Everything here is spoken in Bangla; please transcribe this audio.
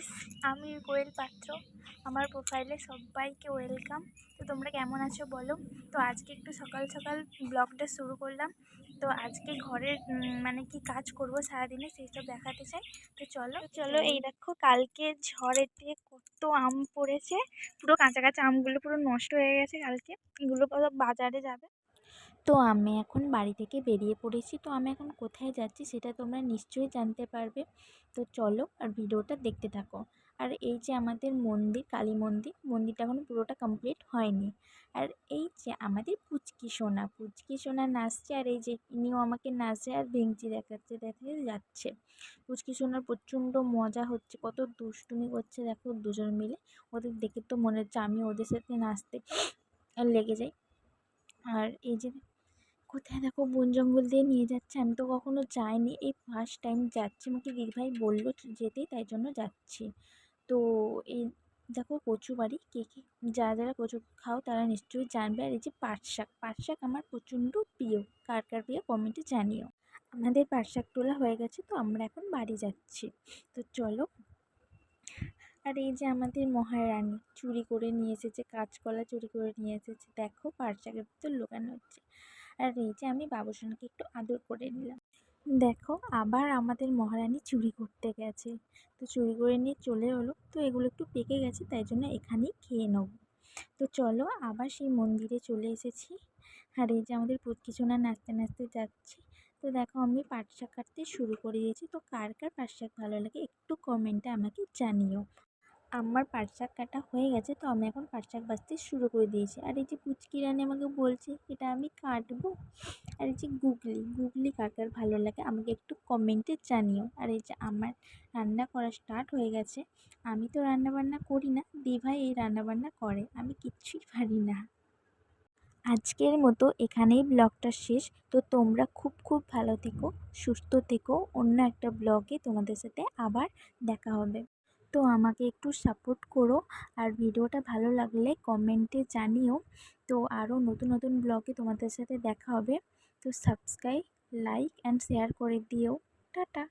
গাইস আমি কোয়েল পাত্র। আমার প্রোফাইলে সবাইকে ওয়েলকাম তো তোমরা কেমন আছো বলো? তো আজকে একটু সকাল সকাল ব্লগটা শুরু করলাম। তো আজকে ঘরের মানে কি কাজ করব সারাদিনে সেই সব দেখাতে চাই। তো চলো চলো এই দেখো কালকে ঝড়েতে কত আম পড়েছে। পুরো কাঁচা কাঁচা আমগুলো পুরো নষ্ট হয়ে গেছে কালকে। এগুলো বাজারে যাবে। তো আমি এখন বাড়ি থেকে বেরিয়ে পড়েছি। তো আমি এখন কোথায় যাচ্ছি সেটা তোমরা নিশ্চয়ই জানতে পারবে। তো চলো আর ভিডিওটা দেখতে থাকো। আর এই যে আমাদের মন্দির, কালী মন্দির, মন্দিরটা এখনও পুরোটা কমপ্লিট হয়নি। আর এই যে আমাদের পুচকি সোনা পুচকি সোনা নাচছে আর এই যে ইনিও আমাকে নাচে আর ভেঙচি দেখাচ্ছে দেখে যাচ্ছে। পুচকি সোনার প্রচণ্ড মজা হচ্ছে, কত দুষ্টুমি করছে দেখো দুজন মিলে। ওদের দেখে তো মনে হচ্ছে আমি ওদের সাথে নাচতে লেগে যাই। আর এই যে কোথায় দেখো বন জঙ্গল দিয়ে নিয়ে যাচ্ছে? আমি তো কখনো যাইনি। এই ফার্স্ট টাইম যাচ্ছি। আমাকে দিদিভাই বলল যেতে তাই জন্য যাচ্ছি। তো এই দেখো কচু বাড়ি, কে কে? যারা যারা কচু খাও, তারা নিশ্চয়ই জানবে। আর এই যে পাট শাক পাট শাক আমার প্রচণ্ড প্রিয়। কার কার প্রিয় কমেন্টে জানিও। আমাদের পাট শাক তোলা হয়ে গেছে, তো আমরা এখন বাড়ি যাচ্ছি। তো চলো। আর এই যে আমাদের মহারানী চুরি করে নিয়ে এসেছে, কাঁচকলা চুরি করে নিয়ে এসেছে। দেখো পাট শাকের ভিতর লুকানো হচ্ছে। আর এই যে আমি বাবুসোনাকে একটু আদর করে নিলাম। দেখো, আবার আমাদের মহারানী চুরি করতে গেছে। তো চুরি করে নিয়ে চলে এলো, তো এগুলো একটু পেকে গেছে, তাই জন্য এখানেই খেয়ে নেব। তো চলো, আবার সেই মন্দিরে চলে এসেছি। আর এই যে আমাদের পুচকিচোনা নাচতে নাচতে যাচ্ছে। তো দেখো, আমি পাট শাক কাটতে শুরু করে দিয়েছি। তো কার কার পাট শাক ভালো লাগে একটু কমেন্টে আমাকে জানিও। আমার পাট কাটা হয়ে গেছে, তো আমি এখন পাট বাছতে শুরু করে দিয়েছি। আর এই যে পুচকি রানী আমাকে বলছে, এটা আমি কাটবো? আর এই যে গুগলি গুগলি কার ভালো লাগে, আমাকে একটু কমেন্টে জানিও। আর এই যে আমার রান্না করা স্টার্ট হয়ে গেছে, আমি তো রান্না বান্না করি না, দিভাই এই রান্না বান্না করে, আমি কিচ্ছুই পারি না। আজকের মতো এখানেই ব্লগটা শেষ, তো তোমরা খুব খুব ভালো থেকো, সুস্থ থেকো, অন্য একটা ব্লগে তোমাদের সাথে আবার দেখা হবে। তো আমাকে একটু সাপোর্ট করো। আর ভিডিওটা ভালো লাগলে কমেন্টে জানিও। তো আরও নতুন নতুন ব্লগে তোমাদের সাথে দেখা হবে। তো সাবস্ক্রাইব লাইক অ্যান্ড শেয়ার করে দিও। টাটা!